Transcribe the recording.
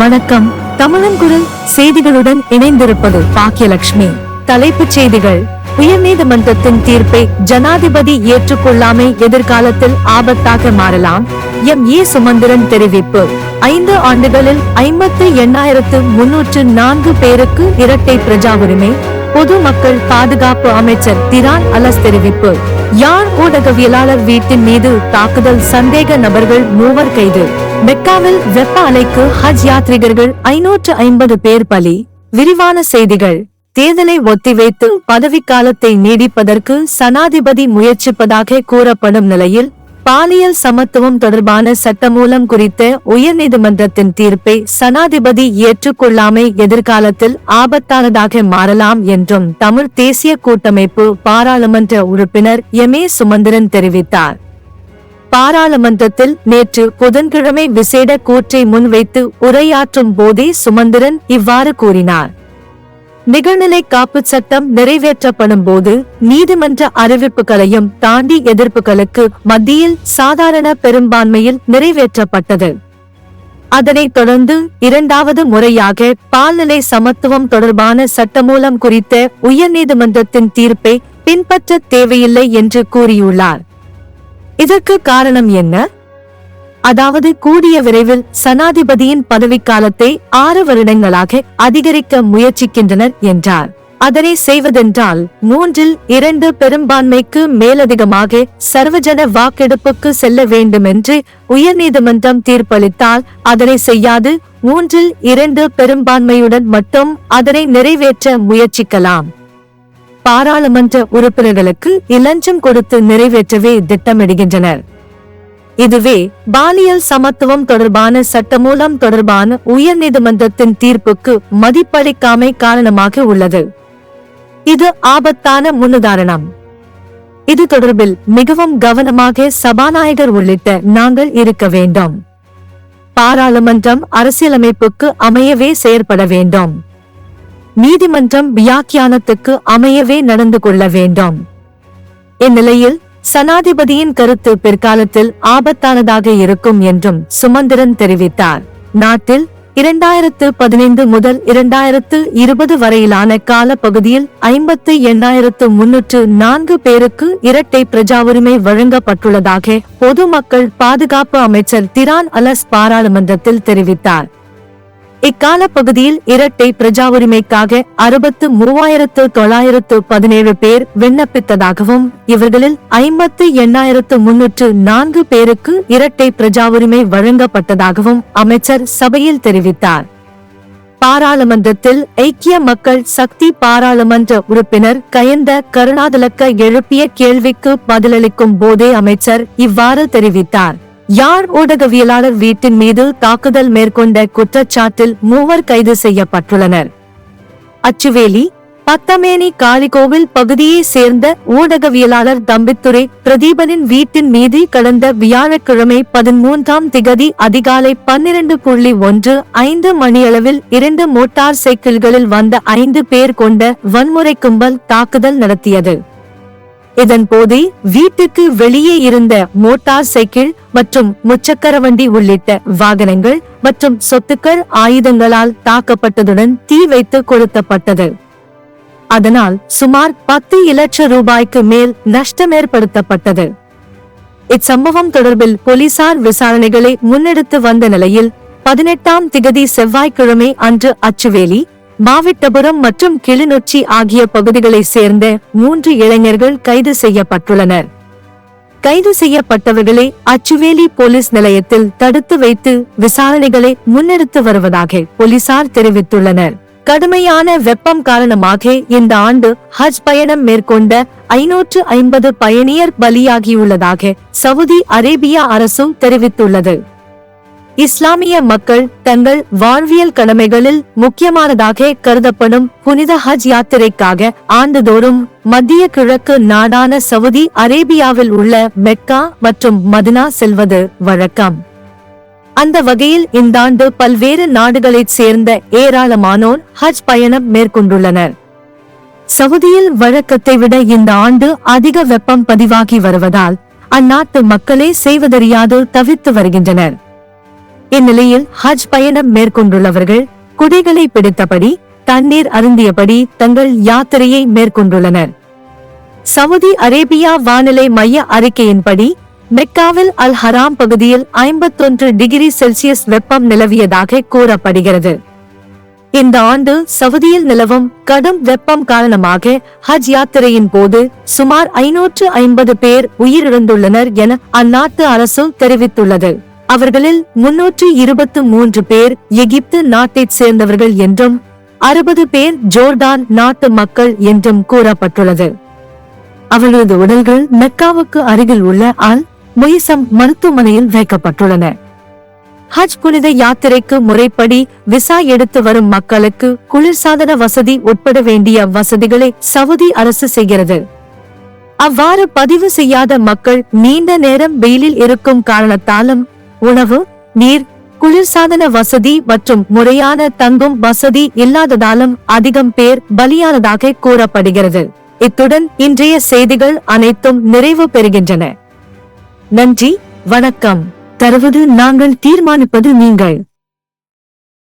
வணக்கம். தமிழன் குரல் செய்திகளுடன் இணைந்திருப்பது பாக்கியலட்சுமி தலைப்புச் செய்திகள். உயர்நீதிமன்றத்தின் தீர்ப்பை ஜனாதிபதி ஏற்றுக்கொள்ளாமை எதிர்காலத்தில் ஆபத்தாக மாறலாம். எம். ஏ. சுமந்திரன் தெரிவிப்பு. ஐந்து ஆண்டுகளில் ஐம்பத்து எண்ணாயிரத்து முன்னூற்று நான்கு பேருக்கு இரட்டை பிரஜா உரிமை. பொதுமக்கள் பாதுகாப்பு அமைச்சர் திரான் அலஸ் தெரிவிப்பு. யாழ் ஊடகவியலாளர் வீட்டின் மீது தாக்குதல் சந்தேக நபர்கள் மூவர் கைது. மெக்காவில் வெப்ப அலைக்கு ஹஜ் யாத்ரிகர்கள் ஐநூற்று ஐம்பது பேர் பலி. விரிவான செய்திகள். தேர்தலை ஒத்திவைத்து பதவிக்காலத்தை நீடிப்பதற்கு சனாதிபதி முயற்சிப்பதாக கூறப்படும் நிலையில் பாலியல் சமத்துவம் தொடர்பான சட்டமூலம் குறித்த உயர்நீதிமன்றத்தின் தீர்ப்பை சனாதிபதி ஏற்றுக்கொள்ளாமை எதிர்காலத்தில் ஆபத்தானதாக மாறலாம் என்றும் தமிழ் தேசிய கூட்டமைப்பு பாராளுமன்ற உறுப்பினர் எம் ஏ சுமந்திரன் தெரிவித்தார். பாராளுமன்றத்தில் நேற்று புதன்கிழமை விசேட கூற்றை முன்வைத்து உரையாற்றும் போதே சுமந்திரன் இவ்வாறு கூறினார். நிகழ்நிலை காப்பு சட்டம் நிறைவேற்றப்படும் போது நீதிமன்ற அறிவிப்புகளையும் தாண்டி எதிர்ப்புகளுக்கு மத்தியில் சாதாரண பெரும்பான்மையில் நிறைவேற்றப்பட்டது. அதனைத் தொடர்ந்து இரண்டாவது முறையாக பால்நிலை சமத்துவம் தொடர்பான சட்டமூலம் குறித்த உயர்நீதிமன்றத்தின் தீர்ப்பை பின்பற்ற தேவையில்லை என்று கூறியுள்ளார். இதற்கு காரணம் என்ன? அதாவது கூடிய விரைவில் சனாதிபதியின் பதவிக்காலத்தை ஆறு வருடங்களாக அதிகரிக்க முயற்சிக்கின்றனர் என்றார். அதனை செய்வதென்றால் மூன்றில் இரண்டு பெரும்பான்மைக்கு மேலதிகமாக சர்வஜன வாக்கெடுப்புக்கு செல்ல வேண்டுமென்று உயர்நீதிமன்றம் தீர்ப்பளித்தால் அதனை செய்யாது மூன்றில் இரண்டு பெரும்பான்மையுடன் மட்டும் அதனை நிறைவேற்ற முயற்சிக்கலாம். பாராளுமன்ற உறுப்பினர்களுக்கு இலஞ்சம் கொடுத்து நிறைவேற்றவே திட்டமிடுகின்றனர். இதுவே பாலியல் சமத்துவம் தொடர்பான சட்டமூலம் தொடர்பான உயர்நீதிமன்றத்தின் தீர்ப்புக்கு மதிப்பளிக்காமை காரணமாக உள்ளது. இது ஆபத்தான முன்னுதாரணம். இது தொடர்பில் மிகவும் கவனமாக சபாநாயகர் உள்ளிட்ட நாங்கள் இருக்க வேண்டும். பாராளுமன்றம் அரசியலமைப்புக்கு அமையவே செயற்பட வேண்டும். நீதிமன்றம் வியாக்கியானத்துக்கு அமையவே நடந்து கொள்ள வேண்டும். இந்நிலையில் சனாதிபதியின் கருத்து பிற்காலத்தில் ஆபத்தானதாக இருக்கும் என்றும் சுமந்திரன் தெரிவித்தார். நாட்டில் இரண்டாயிரத்து பதினைந்து முதல் இரண்டாயிரத்து இருபது வரையிலான கால பகுதியில் ஐம்பத்து எண்ணாயிரத்து முன்னூற்று நான்கு பேருக்கு இரட்டை பிரஜா உரிமை வழங்கப்பட்டுள்ளதாக பொதுமக்கள் பாதுகாப்பு அமைச்சர் திரான் அலஸ் பாராளுமன்றத்தில் தெரிவித்தார். இக்கால பகுதியில் இரட்டை பிரஜா உரிமைக்காக அறுபத்து மூவாயிரத்து தொள்ளாயிரத்து பதினேழு பேர் விண்ணப்பித்ததாகவும் இவர்களில் ஐம்பத்து எண்ணாயிரத்து முன்னூற்று நான்கு பேருக்கு இரட்டை பிரஜா உரிமை வழங்கப்பட்டதாகவும் அமைச்சர் சபையில் தெரிவித்தார். பாராளுமன்றத்தில் ஐக்கிய மக்கள் சக்தி பாராளுமன்ற உறுப்பினர் கயந்த கருணாதலக்க எழுப்பிய கேள்விக்கு பதிலளிக்கும் போதே அமைச்சர் இவ்வாறு தெரிவித்தார். யாழ் ஊடகவியலாளர் வீட்டின் மீது தாக்குதல் மேற்கொண்ட குற்றச்சாட்டில் மூவர் கைது செய்யப்பட்டுள்ளனர். அச்சுவேலி பத்தமேனி காளிகோவில் பகுதியை சேர்ந்த ஊடகவியலாளர் தம்பித்துரை பிரதீபனின் வீட்டின் மீது கடந்த வியாழக்கிழமை பதிமூன்றாம் திகதி அதிகாலை பன்னிரண்டு புள்ளி ஒன்று ஐந்து மணியளவில் இரண்டு மோட்டார் சைக்கிள்களில் வந்த ஐந்து பேர் கொண்ட வன்முறை கும்பல் தாக்குதல் நடத்தியது. இதன் போது வீட்டுக்கு வெளியே இருந்த மோட்டார் சைக்கிள் மற்றும் முச்சக்கர வண்டி உள்ளிட்ட வாகனங்கள் மற்றும் சொத்துக்கள் ஆயுதங்களால் தாக்கப்பட்டதுடன் தீ வைத்து கொளுத்தப்பட்டது. அதனால் சுமார் பத்து இலட்சம் ரூபாய்க்கு மேல் நஷ்டம் ஏற்படுத்தப்பட்டது. இச்சம்பவம் தொடர்பில் போலீசார் விசாரணைகளை முன்னெடுத்து வந்த நிலையில் பதினெட்டாம் திகதி செவ்வாய்க்கிழமை அன்று அச்சுவேலி மாவிட்டபுரம் மற்றும் கிளிநொச்சி ஆகிய பகுதிகளைச் சேர்ந்த மூன்று இளைஞர்கள் கைது செய்யப்பட்டுள்ளனர். கைது செய்யப்பட்டவர்களை அச்சுவேலி போலீஸ் நிலையத்தில் தடுத்து வைத்து விசாரணைகளை முன்னெடுத்து வருவதாக போலீசார் தெரிவித்துள்ளனர். கடுமையான வெப்பம் காரணமாக இந்த ஆண்டு ஹஜ் பயணம் மேற்கொண்ட ஐநூற்று ஐம்பது பயணியர் பலியாகியுள்ளதாக சவுதி அரேபியா அரசும் தெரிவித்துள்ளது. இஸ்லாமிய மக்கள் தங்கள் வாழ்வியல் கடமைகளில் முக்கியமானதாக கருதப்படும் புனித ஹஜ் யாத்திரைக்காக ஆண்டுதோறும் மத்திய கிழக்கு நாடான சவுதி அரேபியாவில் உள்ள மெக்கா மற்றும் மதினா செல்வது வழக்கம். அந்த வகையில் இந்த ஆண்டு பல்வேறு நாடுகளைச் சேர்ந்த ஏராளமானோர் ஹஜ் பயணம் மேற்கொண்டுள்ளனர். சவுதியில் வழக்கத்தை விட இந்த ஆண்டு அதிக வெப்பம் பதிவாகி வருவதால் அந்நாட்டு மக்களே செய்வதறியாது தவித்து வருகின்றனர். இந்நிலையில் ஹஜ் பயணம் மேற்கொண்டுள்ளவர்கள் குடைகளை பிடித்தபடி தண்ணீர் அருந்தியபடி தங்கள் யாத்திரையை மேற்கொண்டுள்ளனர். சவுதி அரேபியா வானிலை மைய அறிக்கையின்படி மெக்காவில் அல் ஹராம் பகுதியில் ஐம்பத்தொன்று டிகிரி செல்சியஸ் வெப்பம் நிலவியதாக கூறப்படுகிறது. இந்த ஆண்டு சவுதியில் நிலவும் கடும் வெப்பம் காரணமாக ஹஜ் யாத்திரையின் போது சுமார் ஐநூற்று ஐம்பது பேர் உயிரிழந்துள்ளனர் என அந்நாட்டு அரசு தெரிவித்துள்ளது. அவர்களில் முன்னூற்றி இருபத்து மூன்று பேர் எகிப்து நாட்டைச் சேர்ந்தவர்கள் என்றும் அறுபது பேர் ஜோர்டான் நாட்டு மக்கள் என்றும் கூறப்பட்டுள்ளது. அவர்களது உடல்கள் மெக்காவுக்கு அருகில் உள்ள அல் முயசம் மருத்துவமனையில் வைக்கப்பட்டுள்ளன. ஹஜ் புனித யாத்திரைக்கு முறைப்படி விசா எடுத்து வரும் மக்களுக்கு குளிர்சாதன வசதி உட்பட வேண்டிய வசதிகளை சவுதி அரசு செய்கிறது. அவ்வாறு பதிவு செய்யாத மக்கள் நீண்ட நேரம் வெயிலில் இருக்கும் காரணத்தாலும் உணவு நீர் குளிர்சாதன வசதி மற்றும் முறையான தங்கும் வசதி இல்லாததாலும் அதிகம் பேர் பலியானதாக கூறப்படுகிறது. இத்துடன் இன்றைய செய்திகள் அனைத்தும் நிறைவு பெறுகின்றன. நன்றி வணக்கம். தருவது நாங்கள் தீர்மானிப்பது நீங்கள்.